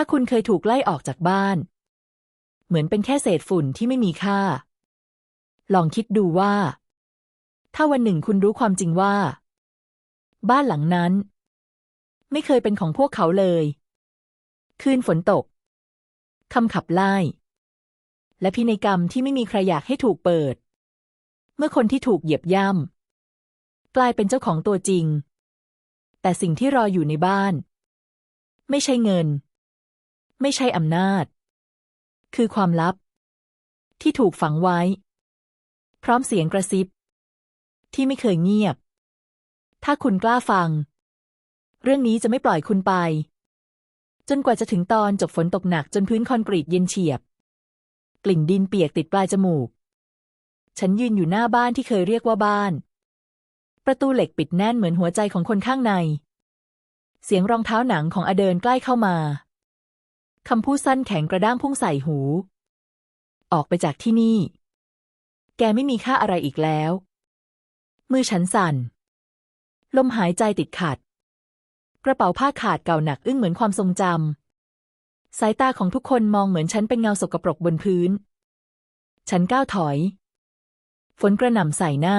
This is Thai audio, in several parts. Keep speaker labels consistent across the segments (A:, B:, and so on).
A: ถ้าคุณเคยถูกไล่ออกจากบ้าน เหมือนเป็นแค่เศษฝุ่นที่ไม่มีค่า ลองคิดดูว่า ถ้าวันหนึ่งคุณรู้ความจริงว่า บ้านหลังนั้น ไม่เคยเป็นของพวกเขาเลย คืนฝนตกคำขับไล่ และพินัยกรรมที่ไม่มีใครอยากให้ถูกเปิด เมื่อคนที่ถูกเหยียบย่ำกลายเป็นเจ้าของตัวจริง แต่สิ่งที่รออยู่ในบ้าน ไม่ใช่เงิน ไม่ใช่อำนาจ คือความลับ ที่ถูกฝังไว้ พร้อมเสียงกระซิบ ที่ไม่เคยเงียบ ถ้าคุณกล้าฟัง เรื่องนี้จะไม่ปล่อยคุณไป จนกว่าจะถึงตอนจบฝนตกหนักจนพื้นคอนกรีตเย็นเฉียบ กลิ่นดินเปียกติดปลายจมูก ฉันยืนอยู่หน้าบ้านที่เคยเรียกว่าบ้าน ประตูเหล็กปิดแน่นเหมือนหัวใจของคนข้างในเสียงรองเท้าหนังของอเดินใกล้เข้ามา คำพูดสั้นแข็งกระด้างพุ่งใส่หู ออกไปจากที่นี่ แกไม่มีค่าอะไรอีกแล้ว มือฉันสั่น ลมหายใจติดขัด กระเป๋าผ้าขาดเก่าหนักอึ้งเหมือนความทรงจำ สายตาของทุกคนมองเหมือนฉันเป็นเงาสกปรกบนพื้น ฉันก้าวถอย ฝนกระหน่ำใส่หน้า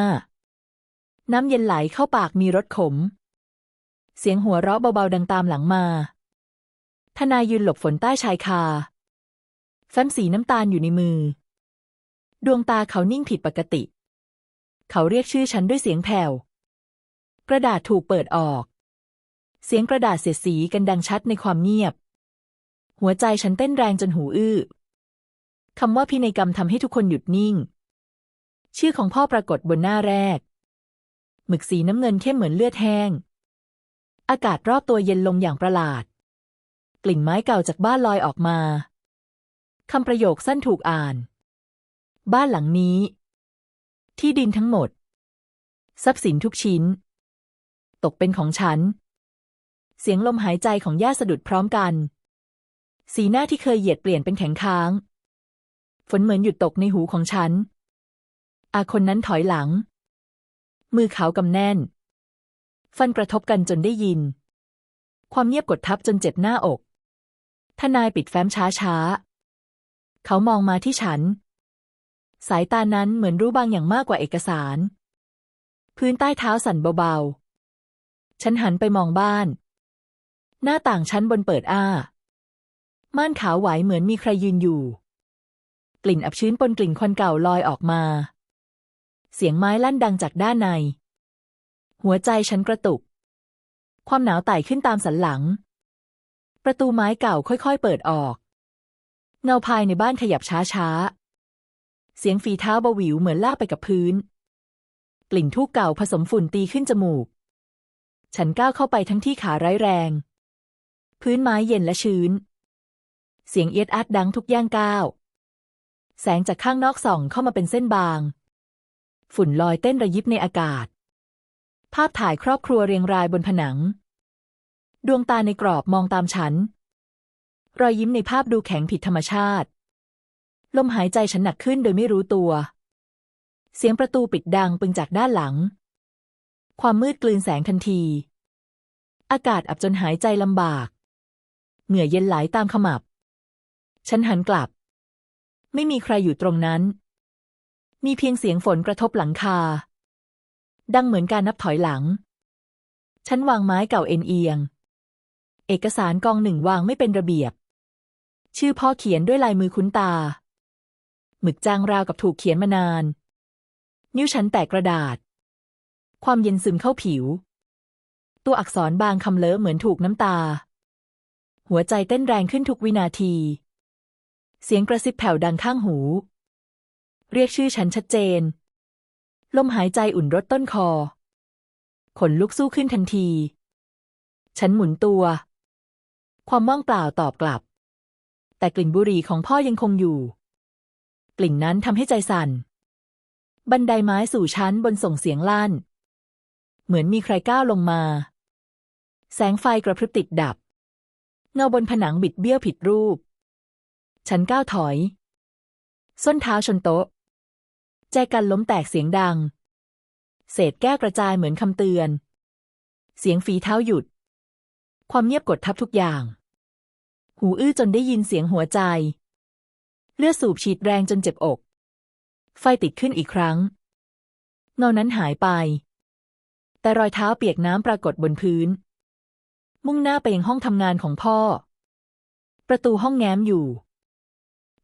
A: น้ำเย็นไหลเข้าปากมีรสขม เสียงหัวเราะเบาๆดังตามหลังมา ทนายยืนหลบฝนใต้ชายคาแฟ้มสีน้ำตาลอยู่ในมือ ดวงตาเขานิ่งผิดปกติ เขาเรียกชื่อฉันด้วยเสียงแผ่ว กระดาษถูกเปิดออก เสียงกระดาษเสียดสีกันดังชัดในความเงียบ หัวใจฉันเต้นแรงจนหูอื้อคำว่าพินัยกรรมทำให้ทุกคนหยุดนิ่ง ชื่อของพ่อปรากฏบนหน้าแรก หมึกสีน้ำเงินเข้มเหมือนเลือดแห้ง อากาศรอบตัวเย็นลงอย่างประหลาด กลิ่นไม้เก่าจากบ้านลอยออกมาคำประโยคสั้นถูกอ่าน บ้านหลังนี้ ที่ดินทั้งหมด ทรัพย์สินทุกชิ้น ตกเป็นของฉัน เสียงลมหายใจของย่าสะดุดพร้อมกัน สีหน้าที่เคยเหยียดเปลี่ยนเป็นแข็งค้าง ฝนเหมือนหยุดตกในหูของฉัน อาคนนั้นถอยหลัง มือเขากำแน่น ฟันกระทบกันจนได้ยิน ความเงียบกดทับจนเจ็บหน้าอก ทนายปิดแฟ้มช้าช้า เขามองมาที่ฉัน สายตานั้นเหมือนรู้บางอย่างมากกว่าเอกสาร พื้นใต้เท้าสั่นเบาๆ ฉันหันไปมองบ้าน หน้าต่างชั้นบนเปิดอ้า ม่านขาวไหวเหมือนมีใครยืนอยู่ กลิ่นอับชื้นปนกลิ่นควันเก่าลอยออกมา เสียงไม้ลั่นดังจากด้านใน หัวใจฉันกระตุก ความหนาวไต่ขึ้นตามสันหลัง ประตูไม้เก่าค่อยๆ เปิดออก เงาภายในบ้านขยับช้าๆ เสียงฝีเท้าเบาหวิวเหมือนลากไปกับพื้น กลิ่นทูบเก่าผสมฝุ่นตีขึ้นจมูก ฉันก้าวเข้าไปทั้งที่ขาไร้แรง พื้นไม้เย็นและชื้น เสียงเอียดอัดดังทุกย่างก้าว แสงจากข้างนอกส่องเข้ามาเป็นเส้นบาง ฝุ่นลอยเต้นระยิบในอากาศ ภาพถ่ายครอบครัวเรียงรายบนผนัง ดวงตาในกรอบมองตามฉัน รอยยิ้มในภาพดูแข็งผิดธรรมชาติ ลมหายใจฉันหนักขึ้นโดยไม่รู้ตัว เสียงประตูปิดดังปึงจากด้านหลัง ความมืดกลืนแสงทันที อากาศอับจนหายใจลำบาก เหงื่อเย็นไหลตามขมับ ฉันหันกลับ ไม่มีใครอยู่ตรงนั้น มีเพียงเสียงฝนกระทบหลังคา ดังเหมือนการนับถอยหลัง ฉันวางไม้เก่าเอ็นเอียง เอกสารกองหนึ่งวางไม่เป็นระเบียบ ชื่อพ่อเขียนด้วยลายมือคุ้นตา หมึกจางราวกับถูกเขียนมานาน นิ้วฉันแตกกระดาษ ความเย็นซึมเข้าผิว ตัวอักษรบางคำเลอะเหมือนถูกน้ำตา หัวใจเต้นแรงขึ้นทุกวินาที เสียงกระซิบแผ่วดังข้างหู เรียกชื่อฉันชัดเจน ลมหายใจอุ่นรดต้นคอขนลุกสู้ขึ้นทันที ฉันหมุนตัว ความว่างเปล่าตอบกลับ แต่กลิ่นบุหรี่ของพ่อยังคงอยู่ กลิ่นนั้นทำให้ใจสั่น บันไดไม้สู่ชั้นบนส่งเสียงลั่น เหมือนมีใครก้าวลงมา แสงไฟกระพริบติดดับ เงาบนผนังบิดเบี้ยวผิดรูป ฉันก้าวถอย ส้นเท้าชนโต๊ะแจกันล้มแตกเสียงดัง เศษแก้วกระจายเหมือนคำเตือน เสียงฝีเท้าหยุดความเงียบกดทับทุกอย่าง หูอื้อจนได้ยินเสียงหัวใจ เลือดสูบฉีดแรงจนเจ็บอก ไฟติดขึ้นอีกครั้ง เงานั้นหายไป แต่รอยเท้าเปียกน้ำปรากฏบนพื้น มุ่งหน้าไปยังห้องทำงานของพ่อ ประตูห้องแง้มอยู่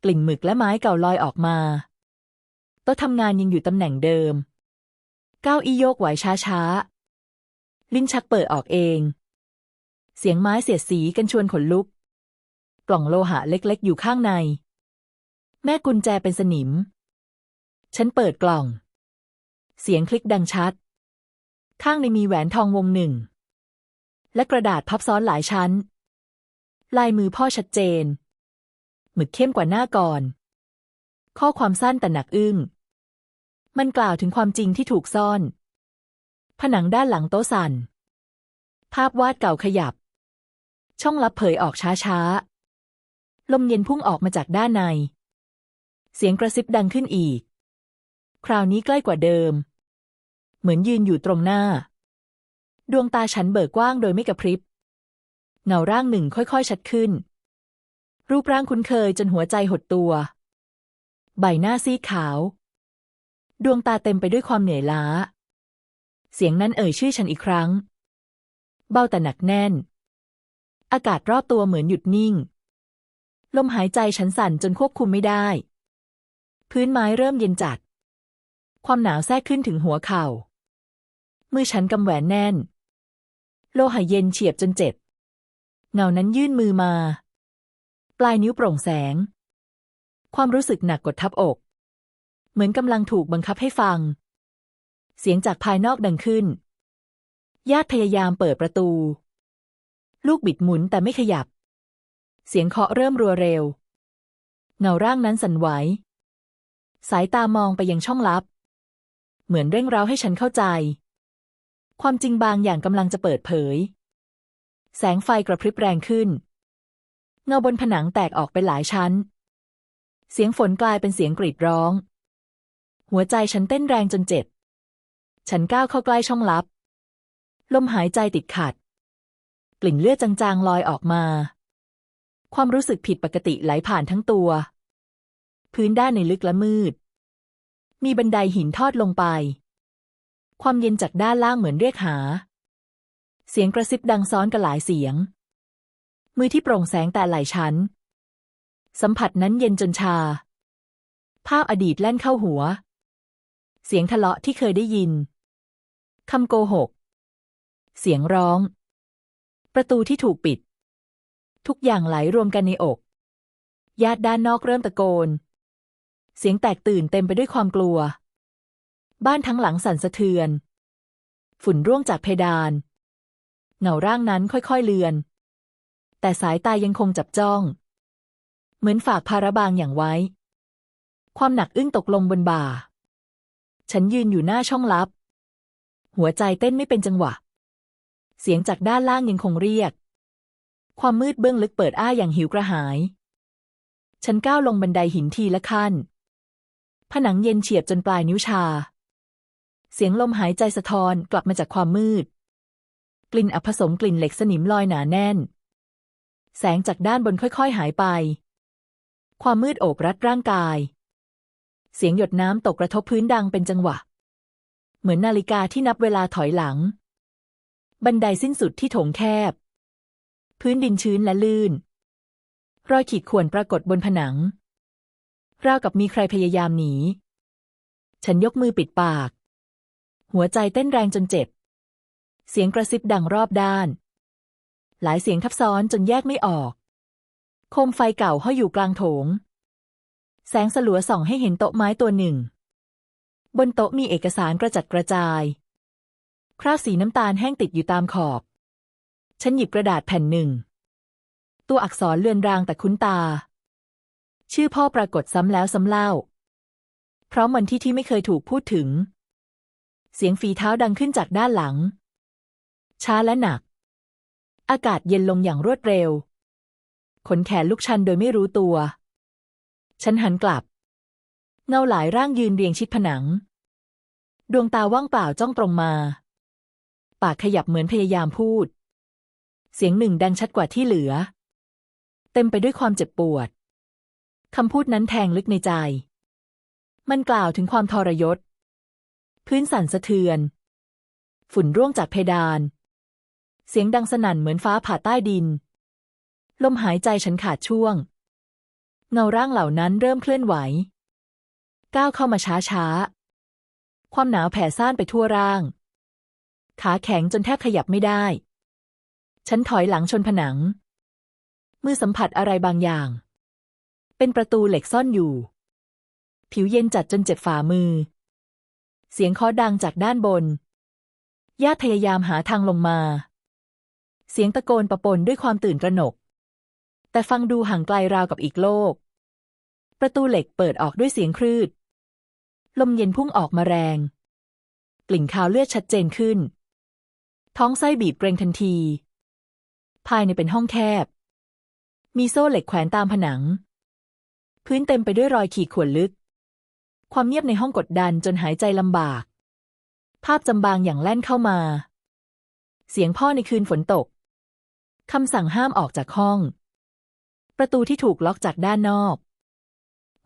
A: กลิ่นหมึกและไม้เก่าลอยออกมาโต๊ะทำงานยังอยู่ตำแหน่งเดิมก้าวอี้โยกไหวช้าๆ ลิ้นชักเปิดออกเอง เสียงไม้เสียดสีกันชวนขนลุก กล่องโลหะเล็กๆ อยู่ข้างใน แม่กุญแจเป็นสนิม ฉันเปิดกล่อง เสียงคลิกดังชัด ข้างในมีแหวนทองวงหนึ่ง และกระดาษพับซ้อนหลายชั้น ลายมือพ่อชัดเจน หมึกเข้มกว่าหน้าก่อน ข้อความสั้นแต่หนักอึ้ง มันกล่าวถึงความจริงที่ถูกซ่อน ผนังด้านหลังโต๊ะสั่น ภาพวาดเก่าขยับช่องลับเผยออกช้าๆ ลมเย็นพุ่งออกมาจากด้านใน เสียงกระซิบดังขึ้นอีก คราวนี้ใกล้กว่าเดิม เหมือนยืนอยู่ตรงหน้า ดวงตาฉันเบิกกว้างโดยไม่กระพริบ เงาร่างหนึ่งค่อยๆ ชัดขึ้น รูปร่างคุ้นเคยจนหัวใจหดตัว ใบหน้าซีดขาว ดวงตาเต็มไปด้วยความเหนื่อยล้า เสียงนั้นเอ่ยชื่อฉันอีกครั้ง เบาแต่หนักแน่น อากาศรอบตัวเหมือนหยุดนิ่ง ลมหายใจฉันสั่นจนควบคุมไม่ได้ พื้นไม้เริ่มเย็นจัด ความหนาวแทรกขึ้นถึงหัวเข่า มือฉันกำแหวนแน่น โลหะเย็นเฉียบจนเจ็บ เงานั้นยื่นมือมา ปลายนิ้วโปร่งแสง ความรู้สึกหนักกดทับอก เหมือนกำลังถูกบังคับให้ฟัง เสียงจากภายนอกดังขึ้น ญาติพยายามเปิดประตู ลูกบิดหมุนแต่ไม่ขยับ เสียงเคาะเริ่มรัวเร็ว เงาร่างนั้นสั่นไหว สายตามองไปยังช่องลับ เหมือนเร่งเร้าให้ฉันเข้าใจ ความจริงบางอย่างกำลังจะเปิดเผย แสงไฟกระพริบแรงขึ้น เงาบนผนังแตกออกเป็นหลายชั้น เสียงฝนกลายเป็นเสียงกรีดร้อง หัวใจฉันเต้นแรงจนเจ็บ ฉันก้าวเข้าใกล้ช่องลับ ลมหายใจติดขัด กลิ่นเลือดจางๆลอยออกมา ความรู้สึกผิดปกติไหลผ่านทั้งตัว พื้นด้านในลึกและมืด มีบันไดหินทอดลงไป ความเย็นจากด้านล่างเหมือนเรียกหา เสียงกระซิบดังซ้อนกันหลายเสียง มือที่โปร่งแสงแต่หลฉันสัมผัสนั้นเย็นจนชา ภาพอดีตแล่นเข้าหัว เสียงทะเลาะที่เคยได้ยินคำโกหก เสียงร้อง ประตูที่ถูกปิด ทุกอย่างไหลรวมกันในอก ญาติด้านนอกเริ่มตะโกน เสียงแตกตื่นเต็มไปด้วยความกลัว บ้านทั้งหลังสั่นสะเทือน ฝุ่นร่วงจากเพดาน เงาร่างนั้นค่อยๆเลือน แต่สายตายังคงจับจ้อง เหมือนฝากภาระบางอย่างไว้ ความหนักอึ้งตกลงบนบ่า ฉันยืนอยู่หน้าช่องลับ หัวใจเต้นไม่เป็นจังหวะ เสียงจากด้านล่างยังคงเรียก ความมืดเบื้องลึกเปิดอ้าอย่างหิวกระหาย ฉันก้าวลงบันไดหินทีละขั้น ผนังเย็นเฉียบจนปลายนิ้วชา เสียงลมหายใจสะท้อนกลับมาจากความมืด กลิ่นอับผสมกลิ่นเหล็กสนิมลอยหนาแน่น แสงจากด้านบนค่อยๆหายไป ความมืดโอบรัดร่างกาย เสียงหยดน้ำตกกระทบพื้นดังเป็นจังหวะ เหมือนนาฬิกาที่นับเวลาถอยหลัง บันไดสิ้นสุดที่โถงแคบ พื้นดินชื้นและลื่น รอยขีดข่วนปรากฏบนผนัง ราวกับมีใครพยายามหนี ฉันยกมือปิดปาก หัวใจเต้นแรงจนเจ็บ เสียงกระซิบดังรอบด้าน หลายเสียงทับซ้อนจนแยกไม่ออก โคมไฟเก่าห้อยอยู่กลางโถง แสงสลัวส่องให้เห็นโต๊ะไม้ตัวหนึ่ง บนโต๊ะมีเอกสารกระจัดกระจาย คราบสีน้ำตาลแห้งติดอยู่ตามขอบ ฉันหยิบกระดาษแผ่นหนึ่ง ตัวอักษรเลือนรางแต่คุ้นตา ชื่อพ่อปรากฏซ้ำแล้วซ้ำเล่า พร้อมวันที่ที่ไม่เคยถูกพูดถึง เสียงฝีเท้าดังขึ้นจากด้านหลัง ช้าและหนัก อากาศเย็นลงอย่างรวดเร็ว ขนแขนลุกชันโดยไม่รู้ตัว ฉันหันกลับ เงาหลายร่างยืนเรียงชิดผนัง ดวงตาว่างเปล่าจ้องตรงมา ปากขยับเหมือนพยายามพูด เสียงหนึ่งดังชัดกว่าที่เหลือ เต็มไปด้วยความเจ็บปวดคำพูดนั้นแทงลึกในใจ มันกล่าวถึงความทรยศ พื้นสั่นสะเทือน ฝุ่นร่วงจากเพดาน เสียงดังสนั่นเหมือนฟ้าผ่าใต้ดิน ลมหายใจฉันขาดช่วง เงาร่างเหล่านั้นเริ่มเคลื่อนไหว ก้าวเข้ามาช้าช้าๆความหนาวแผ่ซ่านไปทั่วร่าง ขาแข็งจนแทบขยับไม่ได้ ฉันถอยหลังชนผนัง มือสัมผัสอะไรบางอย่าง เป็นประตูเหล็กซ่อนอยู่ ผิวเย็นจัดจนเจ็บฝ่ามือ เสียงเคาะดังจากด้านบน ญาติพยายามหาทางลงมา เสียงตะโกนประปนด้วยความตื่นตระหนก แต่ฟังดูห่างไกลราวกับอีกโลก ประตูเหล็กเปิดออกด้วยเสียงครืด ลมเย็นพุ่งออกมาแรง กลิ่นคาวเลือดชัดเจนขึ้นท้องไส้บีบเกรงทันที ภายในเป็นห้องแคบ มีโซ่เหล็กแขวนตามผนัง พื้นเต็มไปด้วยรอยขีดข่วนลึก ความเงียบในห้องกดดันจนหายใจลำบาก ภาพจำบางอย่างแล่นเข้ามา เสียงพ่อในคืนฝนตกคำสั่งห้ามออกจากห้อง ประตูที่ถูกล็อกจากด้านนอก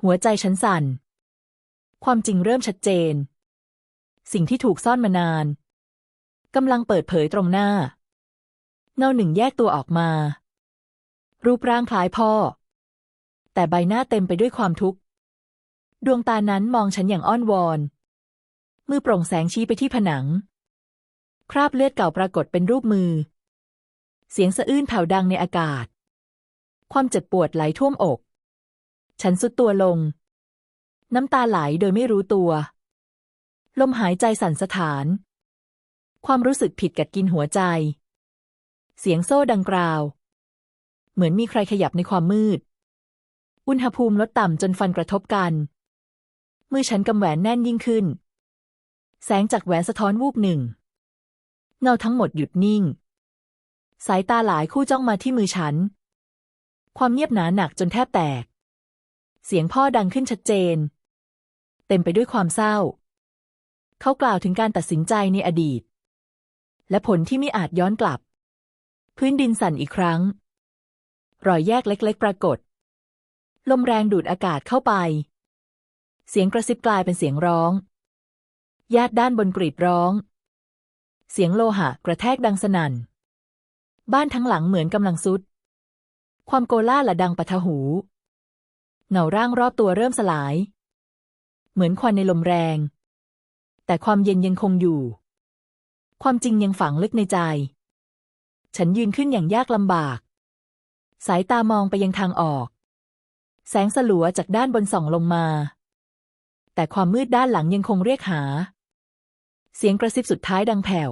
A: หัวใจฉันสั่น ความจริงเริ่มชัดเจน สิ่งที่ถูกซ่อนมานานกำลังเปิดเผยตรงหน้า เงาหนึ่งแยกตัวออกมา รูปร่างคล้ายพ่อ แต่ใบหน้าเต็มไปด้วยความทุกข์ ดวงตานั้นมองฉันอย่างอ้อนวอน มือโปร่งแสงชี้ไปที่ผนัง คราบเลือดเก่าปรากฏเป็นรูปมือ เสียงสะอื้นแผ่วดังในอากาศ ความเจ็บปวดไหลท่วมอก ฉันสุดตัวลง น้ำตาไหลโดยไม่รู้ตัว ลมหายใจสั่นสะท้าน ความรู้สึกผิดกัดกินหัวใจ เสียงโซ่ดังกราว เหมือนมีใครขยับในความมืด อุณหภูมิลดต่ำจนฟันกระทบกัน มือฉันกำแหวนแน่นยิ่งขึ้น แสงจากแหวนสะท้อนวูบหนึ่ง เงาทั้งหมดหยุดนิ่ง สายตาหลายคู่จ้องมาที่มือฉัน ความเงียบหนาหนักจนแทบแตก เสียงพ่อดังขึ้นชัดเจน เต็มไปด้วยความเศร้า เขากล่าวถึงการตัดสินใจในอดีต และผลที่ไม่อาจย้อนกลับ พื้นดินสั่นอีกครั้ง รอยแยกเล็กๆ ปรากฏ ลมแรงดูดอากาศเข้าไป เสียงกระซิบกลายเป็นเสียงร้อง ญาติด้านบนกรีดร้อง เสียงโลหะกระแทกดังสนั่น บ้านทั้งหลังเหมือนกำลังซุด ความโกล่าละดังปะทะหู เงาร่างรอบตัวเริ่มสลาย เหมือนควันในลมแรง แต่ความเย็นยังคงอยู่ ความจริงยังฝังลึกในใจ ฉันยืนขึ้นอย่างยากลำบาก สายตามองไปยังทางออก แสงสลัวจากด้านบนส่องลงมา แต่ความมืดด้านหลังยังคงเรียกหา เสียงกระซิบสุดท้ายดังแผ่ว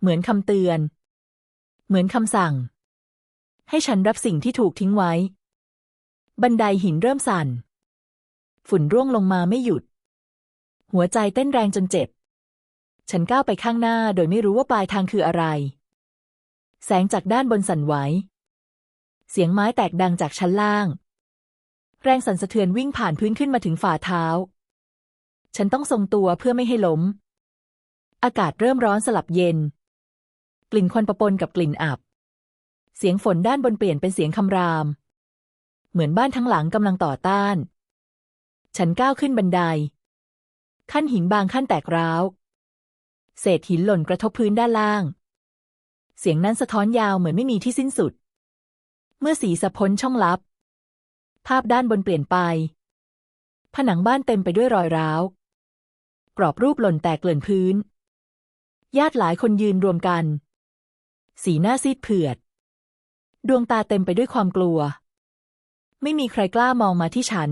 A: เหมือนคำเตือน เหมือนคำสั่ง ให้ฉันรับสิ่งที่ถูกทิ้งไว้ บันไดหินเริ่มสั่น ฝุ่นร่วงลงมาไม่หยุด หัวใจเต้นแรงจนเจ็บ ฉันก้าวไปข้างหน้าโดยไม่รู้ว่าปลายทางคืออะไร แสงจากด้านบนสั่นไหว เสียงไม้แตกดังจากชั้นล่าง แรงสั่นสะเทือนวิ่งผ่านพื้นขึ้นมาถึงฝ่าเท้า ฉันต้องทรงตัวเพื่อไม่ให้ล้ม อากาศเริ่มร้อนสลับเย็น กลิ่นควันปะปนกับกลิ่นอับ เสียงฝนด้านบนเปลี่ยนเป็นเสียงคำราม เหมือนบ้านทั้งหลังกำลังต่อต้าน ฉันก้าวขึ้นบันได ขั้นหินบางขั้นแตกร้าว เศษหินหล่นกระทบพื้นด้านล่าง เสียงนั้นสะท้อนยาวเหมือนไม่มีที่สิ้นสุด เมื่อสีสะพ้นช่องลับ ภาพด้านบนเปลี่ยนไป ผนังบ้านเต็มไปด้วยรอยร้าว กรอบรูปหล่นแตกเกลื่อนพื้น ญาติหลายคนยืนรวมกัน สีหน้าซีดเผือด ดวงตาเต็มไปด้วยความกลัว ไม่มีใครกล้ามองมาที่ฉัน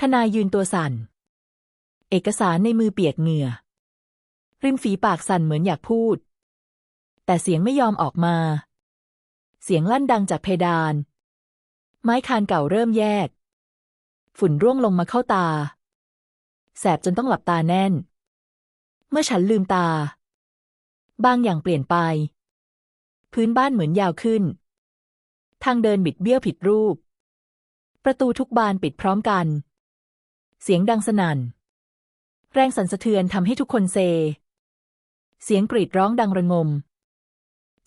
A: ทนายยืนตัวสั่น เอกสารในมือเปียกเหงื่อริมฝีปากสั่นเหมือนอยากพูด แต่เสียงไม่ยอมออกมา เสียงลั่นดังจากเพดาน ไม้คานเก่าเริ่มแยก ฝุ่นร่วงลงมาเข้าตา แสบจนต้องหลับตาแน่น เมื่อฉันลืมตา บางอย่างเปลี่ยนไป พื้นบ้านเหมือนยาวขึ้น ทางเดินบิดเบี้ยวผิดรูป ประตูทุกบานปิดพร้อมกัน เสียงดังสนั่น แรงสั่นสะเทือนทำให้ทุกคนเซเสียงกรีดร้องดังระงม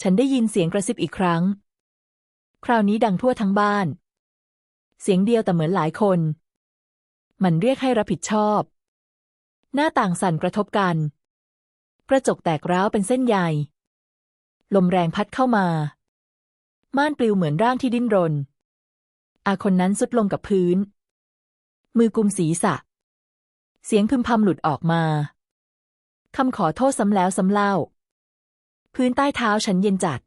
A: ฉันได้ยินเสียงกระซิบอีกครั้ง คราวนี้ดังทั่วทั้งบ้าน เสียงเดียวแต่เหมือนหลายคน มันเรียกให้รับผิดชอบ หน้าต่างสั่นกระทบกัน กระจกแตกร้าวเป็นเส้นใยลมแรงพัดเข้ามา ม่านปลิวเหมือนร่างที่ดิ้นรน อาคนนั้นสุดลงกับพื้น มือกุมศีรษะ เสียงพึมพำหลุดออกมา คำขอโทษซ้ำแล้วซ้ำเล่า พื้นใต้เท้าฉันเย็นจัด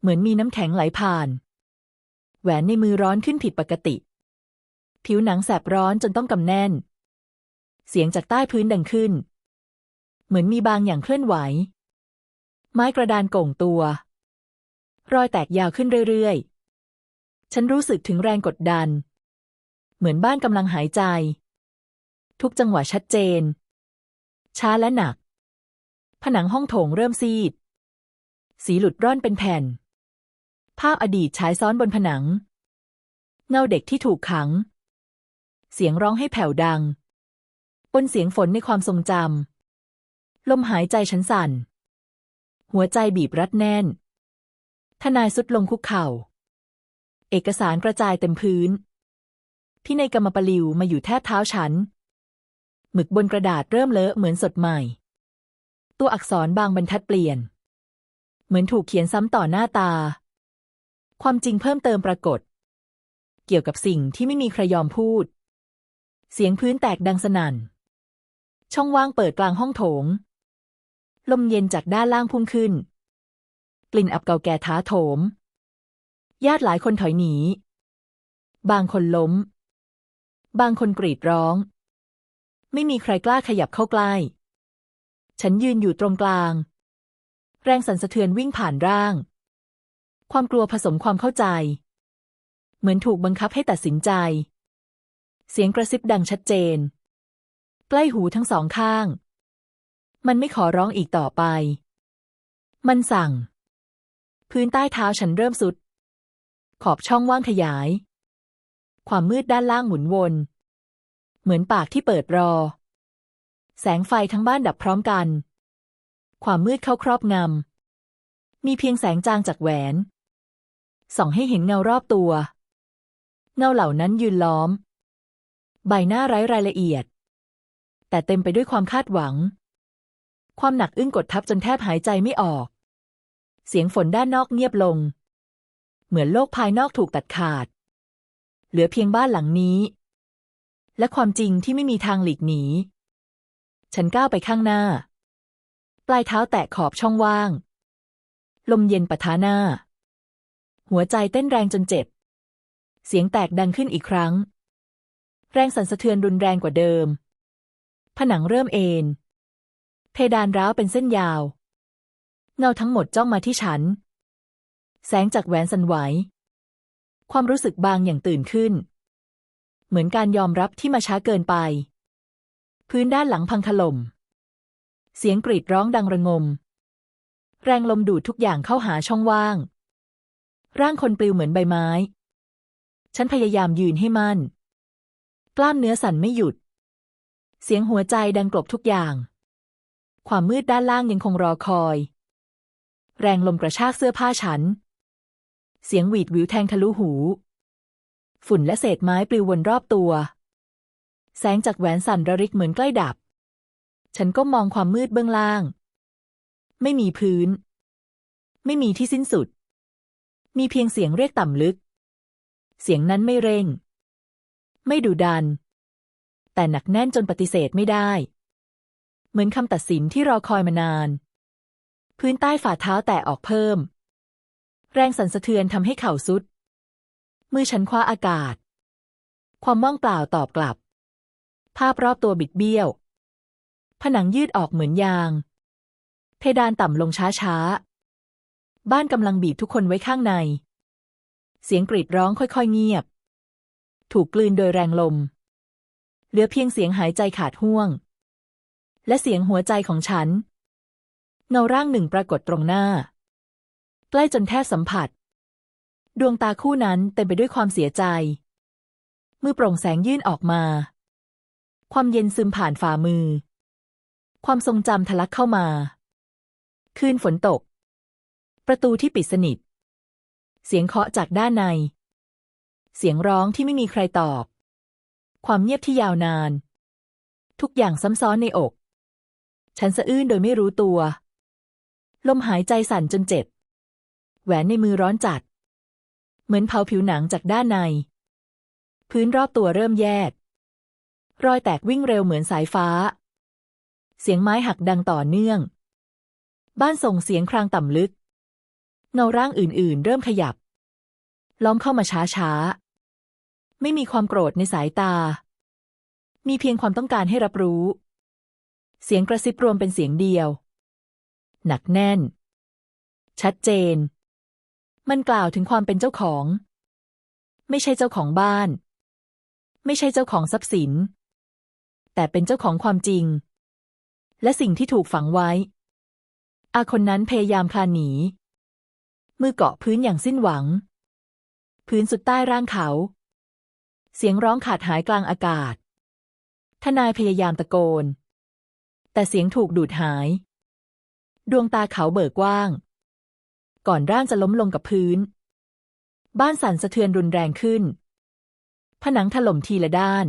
A: เหมือนมีน้ำแข็งไหลผ่าน แหวนในมือร้อนขึ้นผิดปกติ ผิวหนังแสบร้อนจนต้องกำแน่น เสียงจากใต้พื้นดังขึ้น เหมือนมีบางอย่างเคลื่อนไหว ไม้กระดานโก่งตัว รอยแตกยาวขึ้นเรื่อยๆ ฉันรู้สึกถึงแรงกดดัน เหมือนบ้านกำลังหายใจ ทุกจังหวะชัดเจน ช้าและหนัก ผนังห้องโถงเริ่มซีด สีหลุดร่อนเป็นแผ่น ภาพอดีตฉายซ้อนบนผนัง เงาเด็กที่ถูกขัง เสียงร้องให้แผ่วดังปนเสียงฝนในความทรงจำ ลมหายใจฉันสั่น หัวใจบีบรัดแน่น ทนายสุดลงคุกเข่า เอกสารกระจายเต็มพื้นพี่ในกรรมปลิวมาอยู่แทบเท้าฉัน หมึกบนกระดาษเริ่มเลอะเหมือนสดใหม่ ตัวอักษรบางบรรทัดเปลี่ยน เหมือนถูกเขียนซ้ำต่อหน้าตา ความจริงเพิ่มเติมปรากฏ เกี่ยวกับสิ่งที่ไม่มีใครยอมพูด เสียงพื้นแตกดังสนั่น ช่องว่างเปิดกลางห้องโถง ลมเย็นจากด้านล่างพุ่งขึ้น กลิ่นอับเก่าแก่ท้าโถม ญาติหลายคนถอยหนี บางคนล้ม บางคนกรีดร้อง ไม่มีใครกล้าขยับเข้าใกล้ ฉันยืนอยู่ตรงกลาง แรงสั่นสะเทือนวิ่งผ่านร่าง ความกลัวผสมความเข้าใจ เหมือนถูกบังคับให้ตัดสินใจ เสียงกระซิบดังชัดเจน ใกล้หูทั้งสองข้าง มันไม่ขอร้องอีกต่อไป มันสั่ง พื้นใต้เท้าฉันเริ่มสุด ขอบช่องว่างขยาย ความมืดด้านล่างหมุนวน เหมือนปากที่เปิดรอ แสงไฟทั้งบ้านดับพร้อมกัน ความมืดเข้าครอบงำ มีเพียงแสงจางจากแหวน ส่องให้เห็นเงารอบตัว เงาเหล่านั้นยืนล้อม ใบหน้าไร้รายละเอียด แต่เต็มไปด้วยความคาดหวัง ความหนักอึ้งกดทับจนแทบหายใจไม่ออก เสียงฝนด้านนอกเงียบลง เหมือนโลกภายนอกถูกตัดขาด เหลือเพียงบ้านหลังนี้ และความจริงที่ไม่มีทางหลีกหนี ฉันก้าวไปข้างหน้า ปลายเท้าแตะขอบช่องว่าง ลมเย็นปะทะหน้า หัวใจเต้นแรงจนเจ็บ เสียงแตกดังขึ้นอีกครั้ง แรงสั่นสะเทือนรุนแรงกว่าเดิม ผนังเริ่มเอ็นเพดานร้าวเป็นเส้นยาว เงาทั้งหมดจ้องมาที่ฉัน แสงจากแหวนสั่นไหว ความรู้สึกบางอย่างตื่นขึ้น เหมือนการยอมรับที่มาช้าเกินไป พื้นด้านหลังพังถล่ม เสียงกรีดร้องดังระงม แรงลมดูดทุกอย่างเข้าหาช่องว่าง ร่างคนปลิวเหมือนใบไม้ ฉันพยายามยืนให้มั่น กล้ามเนื้อสั่นไม่หยุด เสียงหัวใจดังกลบทุกอย่าง ความมืดด้านล่างยังคงรอคอย แรงลมกระชากเสื้อผ้าฉัน เสียงหวีดวิวแทงทะลุหู ฝุ่นและเศษไม้ปลิววนรอบตัว แสงจากแหวนสั่นระริกเหมือนใกล้ดับ ฉันก็มองความมืดเบื้องล่าง ไม่มีพื้น ไม่มีที่สิ้นสุด มีเพียงเสียงเรียกต่ำลึก เสียงนั้นไม่เร่ง ไม่ดุดัน แต่หนักแน่นจนปฏิเสธไม่ได้ เหมือนคำตัดสินที่รอคอยมานาน พื้นใต้ฝ่าเท้าแตะออกเพิ่ม แรงสั่นสะเทือนทำให้เข่าสุด มือฉันคว้าอากาศ ความว่างเปล่าตอบกลับ ภาพรอบตัวบิดเบี้ยว ผนังยืดออกเหมือนยาง เพดานต่ำลงช้าๆ บ้านกำลังบีบทุกคนไว้ข้างใน เสียงกรีดร้องค่อยๆเงียบ ถูกกลืนโดยแรงลม เหลือเพียงเสียงหายใจขาดห่วง และเสียงหัวใจของฉัน เงาร่างหนึ่งปรากฏตรงหน้า ใกล้จนแทบสัมผัส ดวงตาคู่นั้นเต็มไปด้วยความเสียใจ มือโปร่งแสงยื่นออกมา ความเย็นซึมผ่านฝ่ามือ ความทรงจำทะลักเข้ามา คืนฝนตก ประตูที่ปิดสนิท เสียงเคาะจากด้านใน เสียงร้องที่ไม่มีใครตอบ ความเงียบที่ยาวนาน ทุกอย่างซ้ำซ้อนในอก ฉันสะอื้นโดยไม่รู้ตัว ลมหายใจสั่นจนเจ็บ แหวนในมือร้อนจัด เหมือนเผาผิวหนังจากด้านใน พื้นรอบตัวเริ่มแยก รอยแตกวิ่งเร็วเหมือนสายฟ้า เสียงไม้หักดังต่อเนื่อง บ้านส่งเสียงครางต่ำลึก เงาร่างอื่นๆ เริ่มขยับ ล้อมเข้ามาช้าๆ ไม่มีความโกรธในสายตา มีเพียงความต้องการให้รับรู้ เสียงกระซิบรวมเป็นเสียงเดียว หนักแน่น ชัดเจน มันกล่าวถึงความเป็นเจ้าของ ไม่ใช่เจ้าของบ้าน ไม่ใช่เจ้าของทรัพย์สิน แต่เป็นเจ้าของความจริง และสิ่งที่ถูกฝังไว้ อาคนนั้นพยายามคลานหนี มือเกาะพื้นอย่างสิ้นหวัง พื้นสุดใต้ร่างเขา เสียงร้องขาดหายกลางอากาศ ทนายพยายามตะโกน แต่เสียงถูกดูดหาย ดวงตาเขาเบิกกว้าง ก่อนร่างจะล้มลงกับพื้น บ้านสั่นสะเทือนรุนแรงขึ้นผนังถล่มทีละด้าน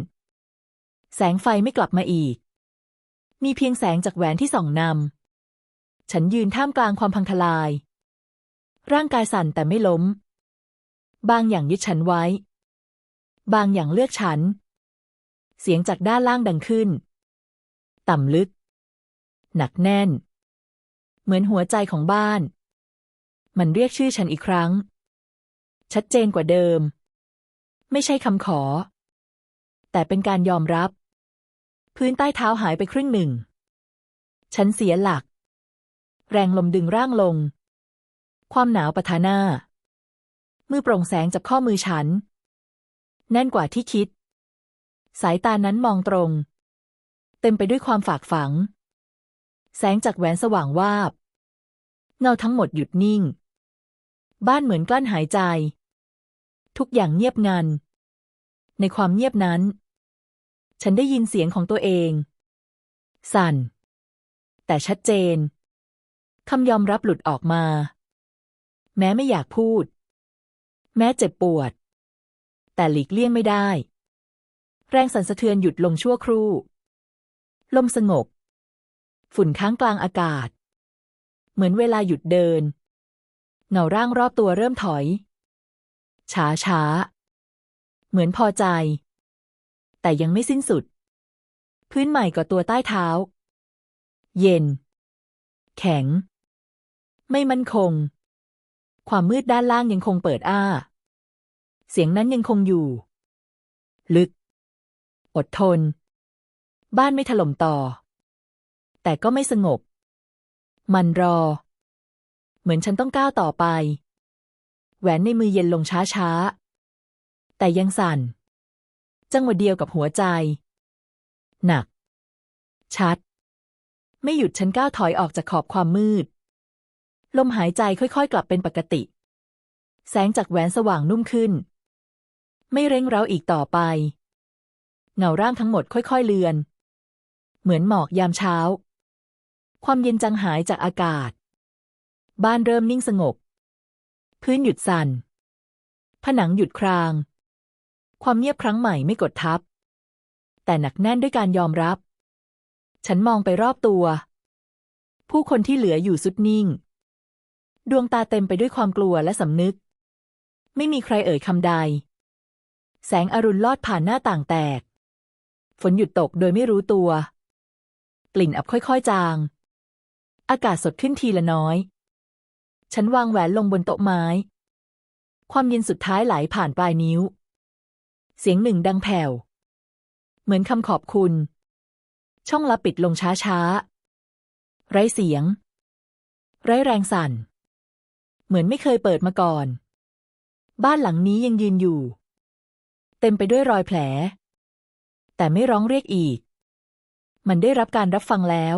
A: แสงไฟไม่กลับมาอีก มีเพียงแสงจากแหวนที่ส่องนำ ฉันยืนท่ามกลางความพังทลาย ร่างกายสั่นแต่ไม่ล้ม บางอย่างยึดฉันไว้ บางอย่างเลือกฉัน เสียงจากด้านล่างดังขึ้น ต่ำลึก หนักแน่น เหมือนหัวใจของบ้าน มันเรียกชื่อฉันอีกครั้ง ชัดเจนกว่าเดิม ไม่ใช่คำขอแต่เป็นการยอมรับ พื้นใต้เท้าหายไปครึ่งหนึ่ง ฉันเสียหลัก แรงลมดึงร่างลง ความหนาวปะทะหน้า มือโปร่งแสงจับข้อมือฉัน แน่นกว่าที่คิด สายตานั้นมองตรง เต็มไปด้วยความฝากฝัง แสงจากแหวนสว่างวาบ เงาทั้งหมดหยุดนิ่ง บ้านเหมือนกลั้นหายใจ ทุกอย่างเงียบงัน ในความเงียบนั้น ฉันได้ยินเสียงของตัวเอง สั่น แต่ชัดเจน คำยอมรับหลุดออกมา แม้ไม่อยากพูด แม้เจ็บปวด แต่หลีกเลี่ยงไม่ได้ แรงสั่นสะเทือนหยุดลงชั่วครู่ ลมสงบ ฝุ่นค้างกลางอากาศ เหมือนเวลาหยุดเดิน เงาร่างรอบตัวเริ่มถอย ช้าช้า เหมือนพอใจ แต่ยังไม่สิ้นสุด พื้นใหม่ก่อตัวใต้เท้า เย็น แข็ง ไม่มั่นคง ความมืดด้านล่างยังคงเปิดอ้า เสียงนั้นยังคงอยู่ ลึก อดทน บ้านไม่ถล่มต่อ แต่ก็ไม่สงบ มันรอ เหมือนฉันต้องก้าวต่อไป แหวนในมือเย็นลงช้าๆ แต่ยังสั่น จังหวะเดียวกับหัวใจ หนัก ชัด ไม่หยุดฉันก้าวถอยออกจากขอบความมืด ลมหายใจค่อยๆ กลับเป็นปกติ แสงจากแหวนสว่างนุ่มขึ้น ไม่เร่งเร้าอีกต่อไป เงาร่างทั้งหมดค่อยๆเลือน เหมือนหมอกยามเช้า ความเย็นจางหายจากอากาศ บ้านเริ่มนิ่งสงบ พื้นหยุดสั่น ผนังหยุดคราง ความเงียบครั้งใหม่ไม่กดทับ แต่หนักแน่นด้วยการยอมรับ ฉันมองไปรอบตัว ผู้คนที่เหลืออยู่สุดนิ่ง ดวงตาเต็มไปด้วยความกลัวและสำนึก ไม่มีใครเอ่ยคำใด แสงอรุณลอดผ่านหน้าต่างแตก ฝนหยุดตกโดยไม่รู้ตัว กลิ่นอับค่อยๆจาง อากาศสดขึ้นทีละน้อย ฉันวางแหวนลงบนโต๊ะไม้ ความเย็นสุดท้ายไหลผ่านปลายนิ้ว เสียงหนึ่งดังแผ่ว เหมือนคำขอบคุณ ช่องลับปิดลงช้าๆไร้เสียง ไร้แรงสั่น เหมือนไม่เคยเปิดมาก่อน บ้านหลังนี้ยังยืนอยู่ เต็มไปด้วยรอยแผล แต่ไม่ร้องเรียกอีก มันได้รับการรับฟังแล้ว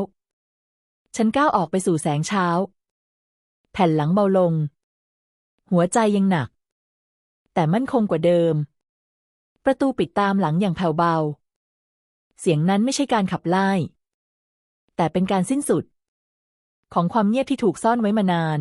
A: ฉันก้าวออกไปสู่แสงเช้า แผ่นหลังเบาลง หัวใจยังหนัก แต่มั่นคงกว่าเดิม ประตูปิดตามหลังอย่างแผ่วเบา เสียงนั้นไม่ใช่การขับไล่ แต่เป็นการสิ้นสุด ของความเงียบที่ถูกซ่อนไว้มานาน